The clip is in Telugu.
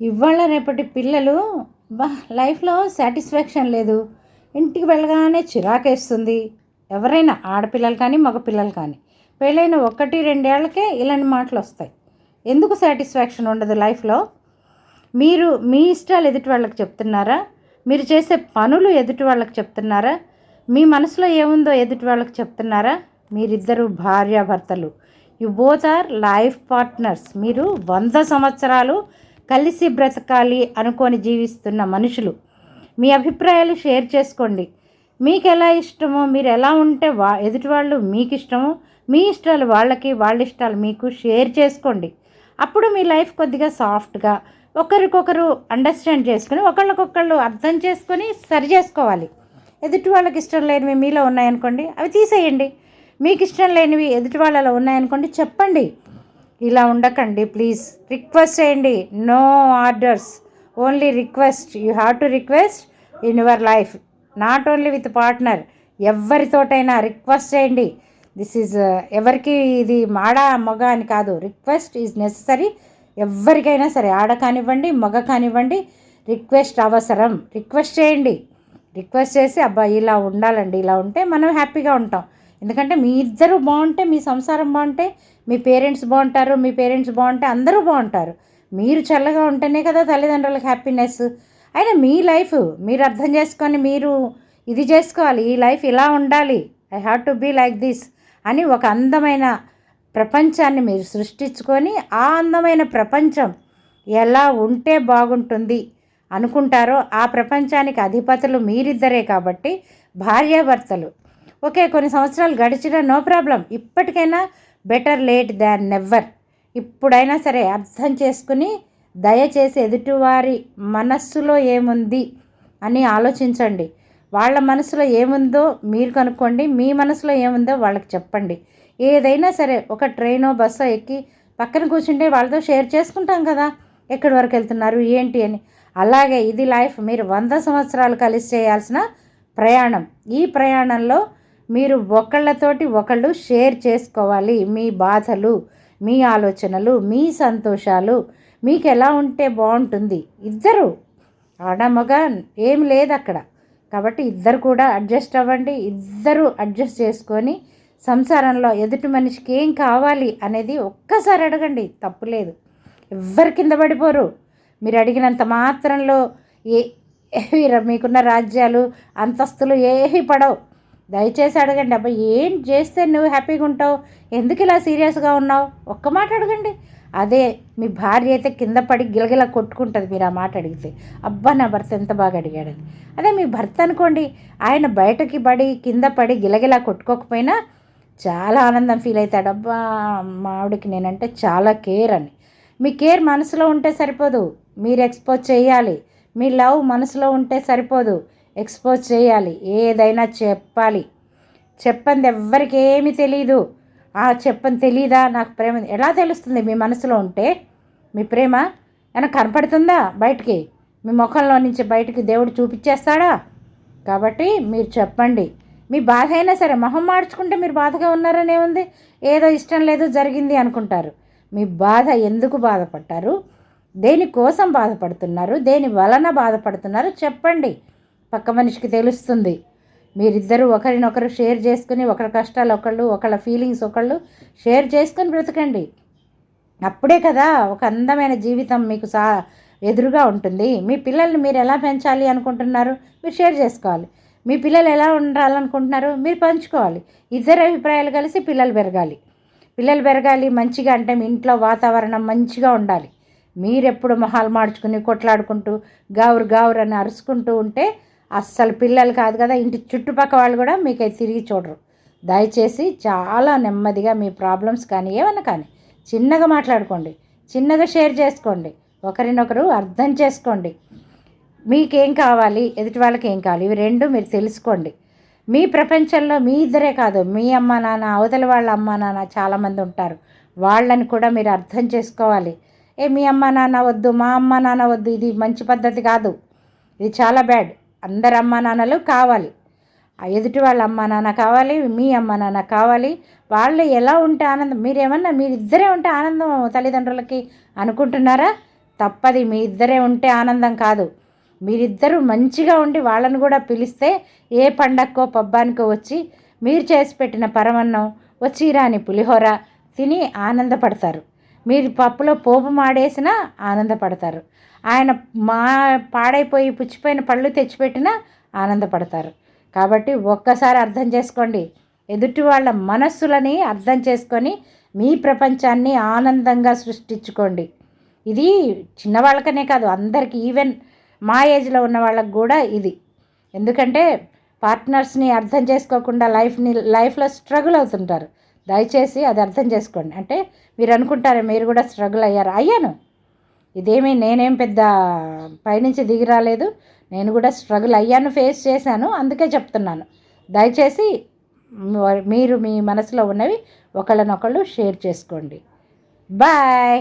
ఇవాళ రేపటి పిల్లలు బా లైఫ్లో సాటిస్ఫాక్షన్ లేదు. ఇంటికి వెళ్ళగానే చిరాకేస్తుంది. ఎవరైనా ఆడపిల్లలు కానీ మగపిల్లలు కానీ పెళ్ళైన ఒకటి రెండేళ్ళకే ఇలాంటి మాటలు వస్తాయి ఎందుకు సాటిస్ఫాక్షన్ ఉండదు లైఫ్లో? మీరు మీ ఇష్టాలు ఎదుటి వాళ్ళకి చెప్తున్నారా? మీరు చేసే పనులు ఎదుటి వాళ్ళకి చెప్తున్నారా? మీ మనసులో ఏముందో ఎదుటి వాళ్ళకి చెప్తున్నారా? మీరిద్దరు భార్యాభర్తలు. You both are life partners. మీరు వంద సంవత్సరాలు కలిసి బ్రతకాలి అనుకొని జీవిస్తున్న మనుషులు. మీ అభిప్రాయాలు షేర్ చేసుకోండి. మీకు ఎలా ఇష్టమో మీరు ఎలా ఉంటే వా ఎదుటివాళ్ళు మీకు ఇష్టమో మీ ఇష్టాలు వాళ్ళకి వాళ్ళ ఇష్టాలు మీకు షేర్ చేసుకోండి. అప్పుడు మీ లైఫ్ కొద్దిగా సాఫ్ట్గా ఒకరికొకరు అండర్స్టాండ్ చేసుకుని ఒకళ్ళకొకళ్ళు అర్థం చేసుకొని సరి చేసుకోవాలి. ఎదుటి వాళ్ళకి ఇష్టం లేనివి మీలో ఉన్నాయనుకోండి అవి తీసేయండి. మీకు ఇష్టం లేనివి ఎదుటి వాళ్ళలో ఉన్నాయనుకోండి చెప్పండి. ఇలా ఉండకండి ప్లీజ్ రిక్వెస్ట్ చేయండి. No orders only request you have to request in your life not only with partner ఎవరితోటైనా request చేయండి. దిస్ ఈజ్ uh, ఎవరికి ఇది మాడ మగ అని కాదు. రిక్వెస్ట్ ఈజ్ నెససరీ ఎవరికైనా సరే ఆడ కానివ్వండి మగ కానివ్వండి రిక్వెస్ట్ అవసరం. రిక్వెస్ట్ చేయండి. రిక్వెస్ట్ చేసి అబ్బా ఇలా ఉండాలండి ఇలా ఉంటే మనం హ్యాపీగా ఉంటాం. ఎందుకంటే మీ ఇద్దరు బాగుంటే మీ సంసారం బాగుంటే మీ పేరెంట్స్ బాగుంటారు మీ పేరెంట్స్ బాగుంటే అందరూ బాగుంటారు. మీరు చల్లగా ఉంటేనే కదా తల్లిదండ్రులకు హ్యాపీనెస్ అయినా మీ లైఫ్ మీరు అర్థం చేసుకొని మీరు ఇది చేసుకోవాలి ఈ లైఫ్ ఇలా ఉండాలి I have to be like this అని ఒక అందమైన ప్రపంచాన్ని మీరు సృష్టించుకొని ఆ అందమైన ప్రపంచం ఎలా ఉంటే బాగుంటుంది అనుకుంటారో ఆ ప్రపంచానికి అధిపతులు మీరిద్దరే కాబట్టి భార్యాభర్తలు. ఓకే కొన్ని సంవత్సరాలు గడిచినా నో ప్రాబ్లం. ఇప్పటికైనా బెటర్ లేట్ దాన్ నెవ్వర్ ఇప్పుడైనా సరే అర్థం చేసుకుని దయచేసి ఎదుటివారి మనస్సులో ఏముంది అని ఆలోచించండి. వాళ్ళ మనసులో ఏముందో మీరు కనుక్కోండి. మీ మనసులో ఏముందో వాళ్ళకి చెప్పండి. ఏదైనా సరే ఒక ట్రైనో బస్సో ఎక్కి పక్కన కూర్చుంటే వాళ్ళతో షేర్ చేసుకుంటాం కదా. ఎక్కడి వరకు వెళ్తున్నారు ఏంటి అని. అలాగే ఇది లైఫ్ మీరు వంద సంవత్సరాలు కలిసి చేయాల్సిన ప్రయాణం. ఈ ప్రయాణంలో మీరు ఒకళ్ళతోటి ఒకళ్ళు షేర్ చేసుకోవాలి. మీ బాధలు మీ ఆలోచనలు మీ సంతోషాలు మీకు ఎలా ఉంటే బాగుంటుంది? ఇద్దరు. ఆడమగ ఏం లేదు అక్కడ కాబట్టి ఇద్దరు కూడా అడ్జస్ట్ అవ్వండి. ఇద్దరు అడ్జస్ట్ చేసుకొని సంసారంలో ఎదుటి మనిషికి ఏం కావాలి అనేది ఒక్కసారి అడగండి. తప్పులేదు ఎవ్వరి కింద పడిపోరు. మీరు అడిగినంత మాత్రంలో ఏ మీకున్న రాజ్యాలు అంతస్తులు ఏవి పడవు. దయచేసి అడగండి అబ్బా ఏం చేస్తే నువ్వు హ్యాపీగా ఉంటావు? ఎందుకు ఇలా సీరియస్గా ఉన్నావు? ఒక్క మాట అడగండి. అదే మీ భార్య అయితే కింద పడి గిలగిలా కొట్టుకుంటుంది మీరు ఆ మాట అడిగితే. అబ్బా నా భర్త ఎంత బాగా అడిగాడని. అదే మీ భర్త అనుకోండి ఆయన బయటకి పడి కింద పడి గిలగిలా కొట్టుకోకపోయినా చాలా ఆనందం ఫీల్ అవుతాడు. అబ్బా మావిడికి నేనంటే చాలా కేర్ అని. మీ కేర్ మనసులో ఉంటే సరిపోదు. మీరు ఎక్స్పోజ్ చేయాలి. మీ లవ్ మనసులో ఉంటే సరిపోదు. ఎక్స్పోజ్ చేయాలి. ఏదైనా చెప్పాలి. చెప్పంది ఎవ్వరికి ఏమీ తెలీదు. ఆ చెప్పని తెలీదా? నాకు ప్రేమ ఎలా తెలుస్తుంది? మీ మనసులో ఉంటే మీ ప్రేమ ఏమైనా కనపడుతుందా బయటికి? మీ ముఖంలో నుంచి బయటికి దేవుడు చూపించేస్తాడా? కాబట్టి మీరు చెప్పండి. మీ బాధ అయినా సరే మొహం మార్చుకుంటే మీరు బాధగా ఉన్నారనే ఉంది. ఏదో ఇష్టం లేదు జరిగింది అనుకుంటారు. మీ బాధ ఎందుకు బాధపడ్డారు? దేనికోసం బాధపడుతున్నారు? దేని వలన బాధపడుతున్నారు? చెప్పండి. పక్క మనిషికి తెలుస్తుంది. మీరిద్దరూ ఒకరినొకరు షేర్ చేసుకుని ఒకరి కష్టాలు ఒకళ్ళు ఒకళ్ళ ఫీలింగ్స్ ఒకళ్ళు షేర్ చేసుకొని బ్రతకండి. అప్పుడే కదా ఒక అందమైన జీవితం మీకు సా ఎదురుగా ఉంటుంది. మీ పిల్లల్ని మీరు ఎలా పెంచాలి అనుకుంటున్నారు? మీరు షేర్ చేసుకోవాలి. మీ పిల్లలు ఎలా ఉండాలనుకుంటున్నారు? మీరు పంచుకోవాలి. ఇద్దరు అభిప్రాయాలు కలిసి పిల్లలు పెరగాలి. పిల్లలు పెరగాలి మంచిగా అంటే మీ ఇంట్లో వాతావరణం మంచిగా ఉండాలి. మీరెప్పుడు మొహాలు మార్చుకుని కొట్లాడుకుంటూ గావురు గావురు అని అరుచుకుంటూ ఉంటే అస్సలు పిల్లలు కాదు కదా ఇంటి చుట్టుపక్క వాళ్ళు కూడా మీకు తిరిగి చూడరు. దయచేసి చాలా నెమ్మదిగా మీ ప్రాబ్లమ్స్ కానీ ఏమన్నా కానీ చిన్నగా మాట్లాడుకోండి. చిన్నగా షేర్ చేసుకోండి. ఒకరినొకరు అర్థం చేసుకోండి. మీకేం కావాలి ఎదుటి వాళ్ళకి ఏం కావాలి ఇవి రెండు మీరు తెలుసుకోండి. మీ ప్రపంచంలో మీ ఇద్దరే కాదు మీ అమ్మ నాన్న అవతల వాళ్ళ అమ్మ నాన్న చాలామంది ఉంటారు. వాళ్ళని కూడా మీరు అర్థం చేసుకోవాలి. ఏ మీ అమ్మ నాన్న వద్దు మా అమ్మ నాన్న వద్దు ఇది మంచి పద్ధతి కాదు. ఇది చాలా బ్యాడ్. అందరు అమ్మా నాన్నలు కావాలి. ఎదుటి వాళ్ళ అమ్మా నాన్న కావాలి మీ అమ్మ నాన్న కావాలి. వాళ్ళు ఎలా ఉంటే ఆనందం మీరేమన్నా మీరు ఇద్దరే ఉంటే ఆనందం తల్లిదండ్రులకి అనుకుంటున్నారా? తప్పది మీ ఇద్దరే ఉంటే ఆనందం కాదు. మీరిద్దరూ మంచిగా ఉండి వాళ్ళని కూడా పిలిస్తే ఏ పండక్కో పబ్బానికో వచ్చి మీరు చేసి పెట్టిన పరమన్నం వచ్చి రాని పులిహోర తిని ఆనందపడతారు. మీరు పప్పులో పోపు మాడేసినా ఆనందపడతారు. ఆయన మా పాడైపోయి పుచ్చిపోయిన పళ్ళు తెచ్చిపెట్టినా ఆనందపడతారు. కాబట్టి ఒక్కసారి అర్థం చేసుకోండి. ఎదుటి వాళ్ళ మనస్సులని అర్థం చేసుకొని మీ ప్రపంచాన్ని ఆనందంగా సృష్టించుకోండి. ఇది చిన్నవాళ్ళకనే కాదు అందరికీ ఈవెన్ మా ఏజ్లో ఉన్న వాళ్ళకి కూడా ఇది. ఎందుకంటే పార్ట్నర్స్ని అర్థం చేసుకోకుండా లైఫ్ని లైఫ్లో స్ట్రగుల్ అవుతుంటారు. దయచేసి అది అర్థం చేసుకోండి. అంటే మీరు అనుకుంటారు మీరు కూడా స్ట్రగుల్ అయ్యారు? అయ్యాను. ఇదేమీ నేనేం పెద్ద పైనుంచి దిగి రాలేదు. నేను కూడా స్ట్రగుల్ అయ్యాను ఫేస్ చేశాను అందుకే చెప్తున్నాను. దయచేసి మీరు మీ మనసులో ఉన్నవి ఒకళ్ళనొకళ్ళు షేర్ చేసుకోండి. బాయ్